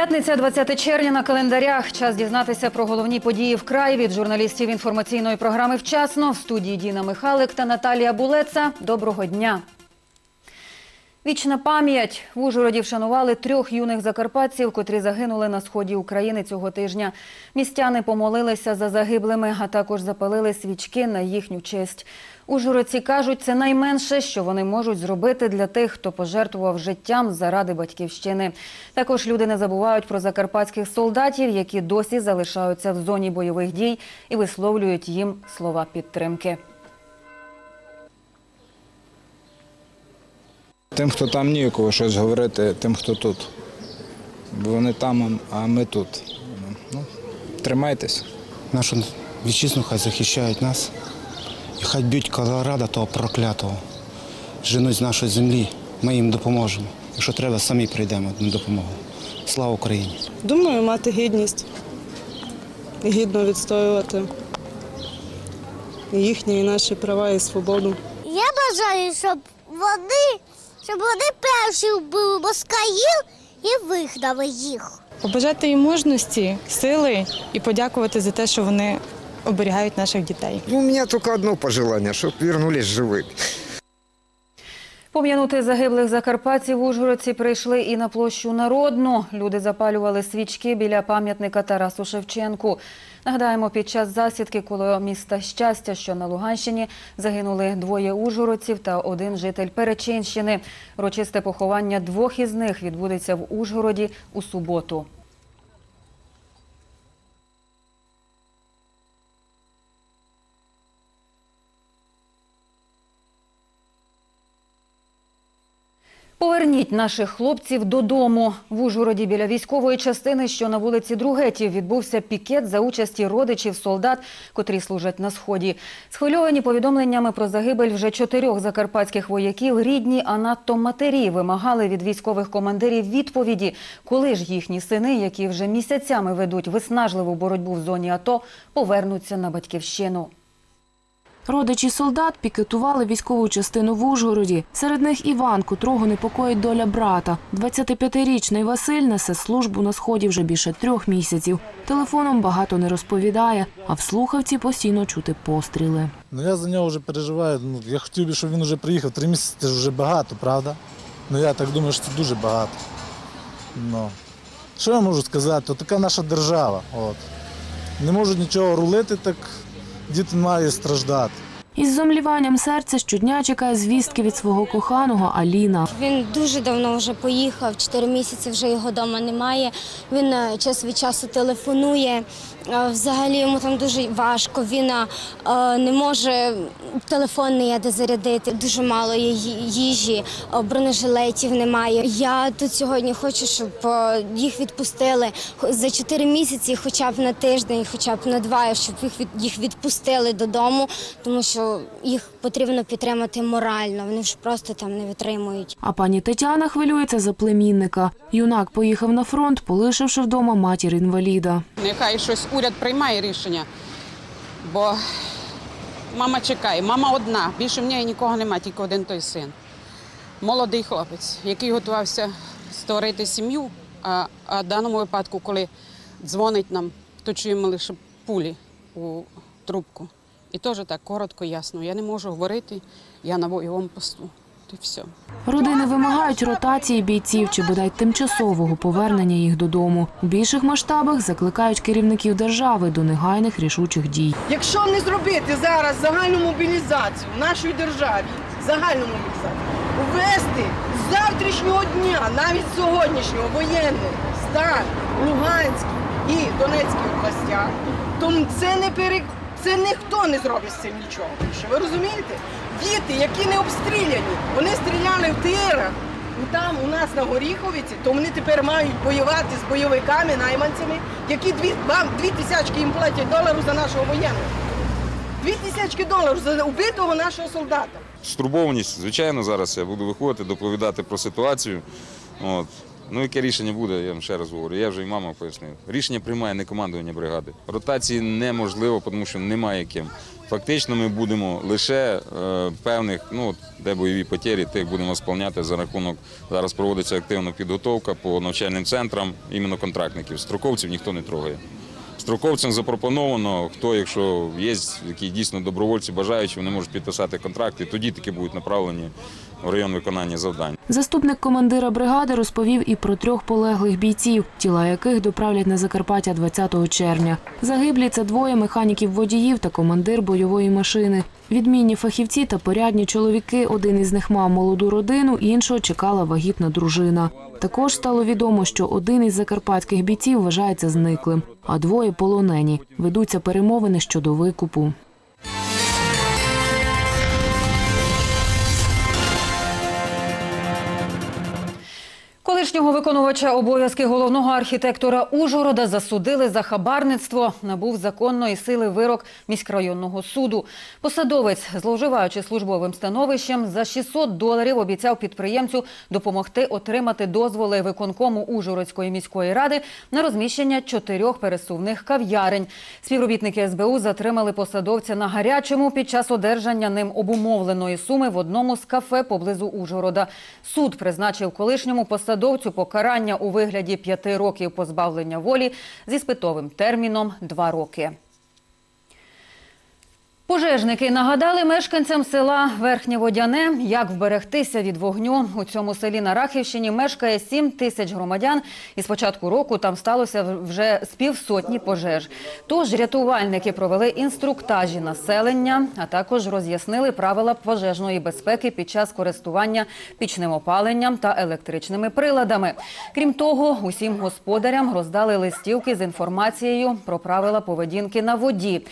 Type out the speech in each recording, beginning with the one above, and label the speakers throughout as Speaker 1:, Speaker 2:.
Speaker 1: П'ятниця, 20 червня на календарях. Час дізнатися про головні події в краї від журналістів інформаційної програми «Вчасно» в студії Діна Михалик та Наталія Булеца. Доброго дня. Вічна пам'ять в Ужгороді вшанували трьох юних закарпатців, котрі загинули на сході України цього тижня. Містяни помолилися за загиблими, а також запалили свічки на їхню честь. Ужгородці кажуть, це найменше, що вони можуть зробити для тих, хто пожертвував життям заради батьківщини. Також люди не забувають про закарпатських солдатів, які досі залишаються в зоні бойових дій і висловлюють їм слова підтримки.
Speaker 2: Тим, хто там ніякого щось говорити, тим, хто тут. Бо вони там, а ми тут. Ну, тримайтесь.
Speaker 3: Нашу вітчизну хай захищають нас. І хай б'ють Колорадо того проклятого. Женуть з нашої землі. Ми їм допоможемо. Якщо треба, самі прийдемо на допомогу. Слава Україні!
Speaker 4: Думаю, мати гідність, гідно відстоювати їхні і наші права і свободу.
Speaker 5: Я бажаю, щоб вони, щоб вони перші вбили москалів і вигнали їх.
Speaker 6: Побажати їм мужності, сили і подякувати за те, що вони оберігають наших дітей.
Speaker 7: Ну, у меня только одно пожелание, чтобы вернулись живыми.
Speaker 1: Пом'янути загиблих закарпатців Ужгородці прийшли і на площу Народну. Люди запалювали свічки біля пам'ятника Тарасу Шевченку. Нагадаємо, під час засідки коло міста Щастя, що на Луганщині, загинули двоє ужгородців та один житель Перечинщини. Урочисте поховання двох із них відбудеться в Ужгороді у суботу. Поверніть наших хлопців додому. В Ужгороді біля військової частини, що на вулиці Другетів, відбувся пікет за участі родичів солдат, котрі служать на сході. Схвильовані повідомленнями про загибель вже чотирьох закарпатських вояків, рідні, а надто матері вимагали від військових командирів відповіді, коли ж їхні сини, які вже місяцями ведуть виснажливу боротьбу в зоні АТО, повернуться на батьківщину.
Speaker 8: Родичі солдат пікетували військову частину в Ужгороді. Серед них Іван, котрого непокоїть доля брата. 25-річний Василь несе службу на сході вже більше трьох місяців. Телефоном багато не розповідає, а в слухавці постійно чути постріли.
Speaker 9: Ну я за нього вже переживаю. Ну, я хотів би, щоб він вже приїхав. Три місяці це вже багато, правда? Ну я так думаю, що це дуже багато. Ну. Що я можу сказати? То така наша держава. От. Не можуть нічого рулити, так діти мають страждати.
Speaker 8: Із зомліванням серця щодня чекає звістки від свого коханого Аліна.
Speaker 10: Він дуже давно вже поїхав, чотири місяці вже його вдома немає. Він е, час від часу телефонує. Е, Взагалі йому там дуже важко. Він е, не може телефон не є де зарядити. Дуже мало їжі, бронежилетів немає. Я тут сьогодні хочу, щоб їх відпустили за чотири місяці, хоча б на тиждень, хоча б на два, щоб їх їх відпустили додому, тому що їх потрібно підтримати морально. Вони ж просто там не витримують.
Speaker 8: А пані Тетяна хвилюється за племінника. Юнак поїхав на фронт, полишивши вдома матір інваліда.
Speaker 11: Нехай щось уряд приймає рішення, бо мама чекає. Мама одна. Більше в неї нікого немає, тільки один той син. Молодий хлопець, який готувався створити сім'ю. А, а в даному випадку, коли дзвонить нам, то чуємо лише пулі у трубку. І теж так коротко, ясно. Я не можу говорити, я на бойовому посту. І все.
Speaker 8: Родини вимагають ротації бійців чи бодай тимчасового повернення їх додому. У більших масштабах закликають керівників держави до негайних рішучих дій.
Speaker 4: Якщо не зробити зараз загальну мобілізацію в нашій державі, загальну мобілізацію, ввести з завтрашнього дня, навіть сьогоднішнього воєнний стан Луганській і Донецькій областях, то це не пере... це ніхто не зробить з цим нічого більше. Ви розумієте? Діти, які не обстріляні, вони стріляли в тирах. Там у нас на Горіховиці, то вони тепер мають воювати з бойовиками, найманцями, які дві, вам дві тисячки їм платять доларів за нашого воєнного. Дві тисячки доларів за убитого нашого солдата.
Speaker 12: Стурбованість, звичайно, зараз я буду виходити, доповідати про ситуацію. От. Ну, яке рішення буде, я вам ще раз говорю. Я вже і мама пояснив. Рішення приймає не командування бригади. Ротації неможливо, тому що немає ким. Фактично ми будемо лише е, певних, ну, де бойові потері, тих будемо сповняти за рахунок. Зараз проводиться активна підготовка по навчальним центрам іменно контрактників. Строковців ніхто не трогає. Строковцям запропоновано, хто, якщо є які дійсно добровольці бажаючі, вони можуть підписати контракти, тоді таки будуть направлені в район виконання завдань.
Speaker 8: Заступник командира бригади розповів і про трьох полеглих бійців, тіла яких доправлять на Закарпаття 20 червня. Загиблі це двоє механіків-водіїв та командир бойової машини. Відмінні фахівці та порядні чоловіки. Один із них мав молоду родину, іншого чекала вагітна дружина. Також стало відомо, що один із закарпатських бійців вважається зниклим, а двоє полонені. Ведуться перемовини щодо викупу.
Speaker 1: Колишнього виконувача обов'язки головного архітектора Ужгорода засудили за хабарництво. Набув законної сили вирок міськрайонного суду. Посадовець, зловживаючи службовим становищем, за 600 доларів обіцяв підприємцю допомогти отримати дозволи виконкому Ужгородської міської ради на розміщення чотирьох пересувних кав'ярень. Співробітники СБУ затримали посадовця на гарячому під час одержання ним обумовленої суми в одному з кафе поблизу Ужгорода. Суд призначив колишньому посадовцю покарання у вигляді п'яти років позбавлення волі зі спитовим терміном два роки. Пожежники нагадали мешканцям села Верхнє Водяне, як вберегтися від вогню. У цьому селі на Рахівщині мешкає 7 тисяч громадян, і з початку року там сталося вже з півсотні пожеж. Тож рятувальники провели інструктажі населення, а також роз'яснили правила пожежної безпеки під час користування пічним опаленням та електричними приладами. Крім того, усім господарям роздали листівки з інформацією про правила поведінки на воді.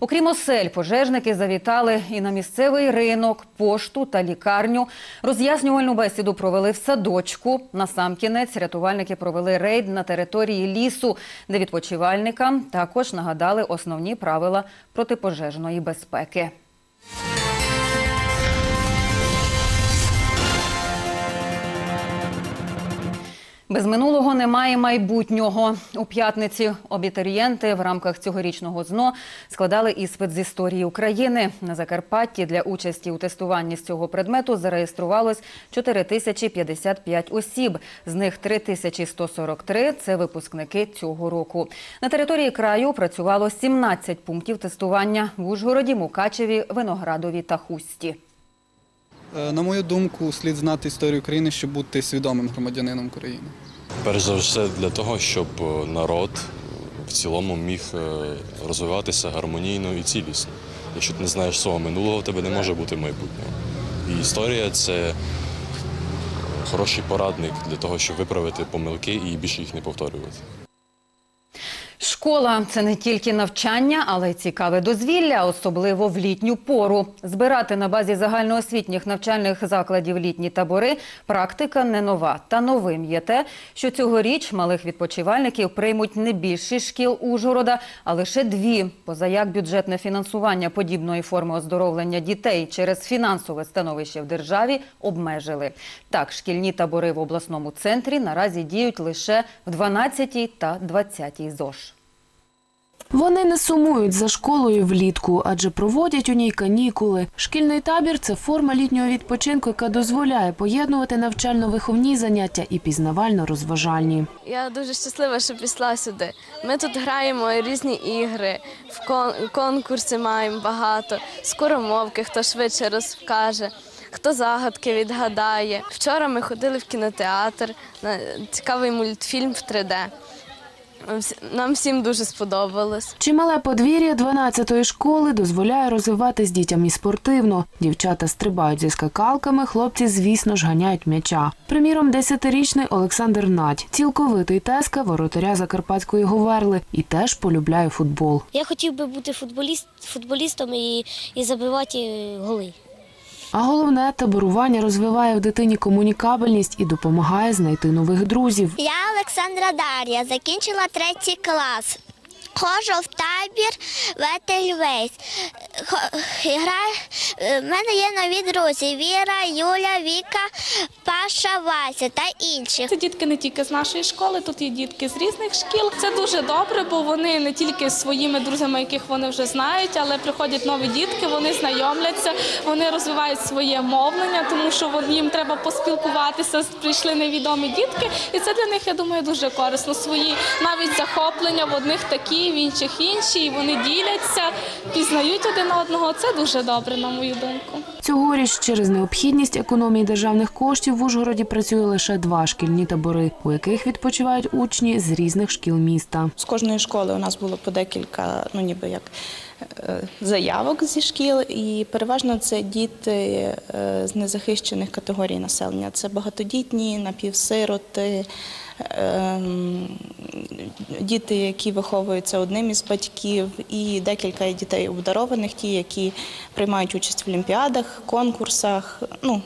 Speaker 1: Окрім осель, пожежники завітали і на місцевий ринок, пошту та лікарню. Роз'яснювальну бесіду провели в садочку. Насамкінець рятувальники провели рейд на території лісу, де відпочивальникам також нагадали основні правила протипожежної безпеки. Без минулого немає майбутнього. У п'ятниці абітурієнти в рамках цьогорічного ЗНО складали іспит з історії України. На Закарпатті для участі у тестуванні з цього предмету зареєструвалось 4055 осіб. З них 3143 – це випускники цього року. На території краю працювало 17 пунктів тестування в Ужгороді, Мукачеві, Виноградові та Хусті.
Speaker 13: Е, На мою думку, слід знати історію України, щоб бути свідомим громадянином України.
Speaker 14: Перш за все для того, щоб е, народ в цілому міг е, розвиватися гармонійно і цілісно. Якщо ти не знаєш свого минулого, в тебе не може бути майбутнього. І історія це хороший порадник для того, щоб виправити помилки і більше їх не повторювати.
Speaker 1: Школа це не тільки навчання, але й цікаве дозвілля, особливо в літню пору. Збирати на базі загальноосвітніх навчальних закладів літні табори практика не нова. Та новим є те, що цьогоріч малих відпочивальників приймуть не більше шкіл Ужгорода, а лише дві. Позаяк бюджетне фінансування подібної форми оздоровлення дітей через фінансове становище в державі обмежили. Так, шкільні табори в обласному центрі наразі діють лише в 12 та 20 ЗОЖ.
Speaker 8: Вони не сумують за школою влітку, адже проводять у ній канікули. Шкільний табір це форма літнього відпочинку, яка дозволяє поєднувати навчально-виховні заняття і пізнавально-розважальні.
Speaker 15: Я дуже щаслива, що пішла сюди. Ми тут граємо різні ігри, в кон- конкурси маємо багато, скоромовки, хто швидше розкаже, хто загадки відгадає. Вчора ми ходили в кінотеатр на цікавий мультфільм в 3D. Вс- Нам всім дуже сподобалось.
Speaker 8: Чимале подвір'я 12-ї школи дозволяє розвиватись дітям і спортивно. Дівчата стрибають зі скакалками, хлопці, звісно ж, ганяють м'яча. Приміром, 10-річний Олександр Надь, цілковитий теска воротаря Закарпатської Говерли і теж полюбляє футбол.
Speaker 5: Я хотів би бути футболіст, футболістом і, і забивати е, голи.
Speaker 8: А головне, таборування розвиває в дитині комунікабельність і допомагає знайти нових друзів.
Speaker 5: Я Олександра Дар'я, закінчила третій клас. Ходжу в табір Ветельвейс. Граю, в мене є нові друзі Віра, Юля, Віка, Паша, Вася та інші.
Speaker 16: Це дітки не тільки з нашої школи, тут є дітки з різних шкіл. Це дуже добре, бо вони не тільки з своїми друзями, яких вони вже знають, але приходять нові дітки, вони знайомляться, вони розвивають своє мовлення, тому що їм треба поспілкуватися. Прийшли невідомі дітки, і це для них, я думаю, дуже корисно. Свої навіть захоплення в одних такі, в інших інші, і вони діляться, пізнають один одного. Це дуже добре, на мою думку.
Speaker 8: Цьогоріч через необхідність економії державних коштів в Ужгороді працює лише два шкільні табори, у яких відпочивають учні з різних шкіл міста.
Speaker 17: З кожної школи у нас було по декілька, ну ніби як е, заявок зі шкіл, і переважно це діти е, з незахищених категорій населення. Це багатодітні, напівсироти, ем, діти, які виховуються одним із батьків, і декілька дітей обдарованих, ті, які приймають участь в олімпіадах, конкурсах. Ну,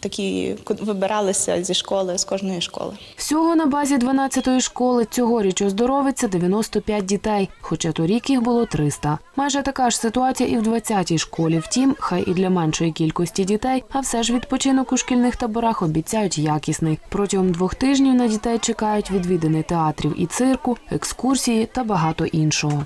Speaker 17: такі вибиралися зі школи, з кожної школи.
Speaker 8: Всього на базі 12-ї школи цьогоріч оздоровиться 95 дітей, хоча торік їх було 300. Майже така ж ситуація і в 20-й школі. Втім, хай і для меншої кількості дітей, а все ж відпочинок у шкільних таборах обіцяють якісний. Протягом двох тижнів на дітей чекають відвідини театрів і цирку, екскурсії та багато іншого.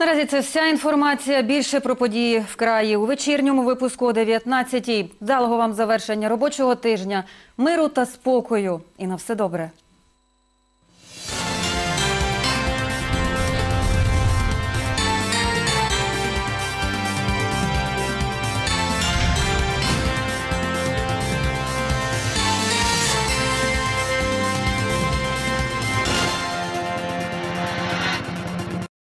Speaker 1: Наразі це вся інформація. Більше про події в краї у вечірньому випуску о 19-й. Далого вам завершення робочого тижня, миру та спокою. І на все добре.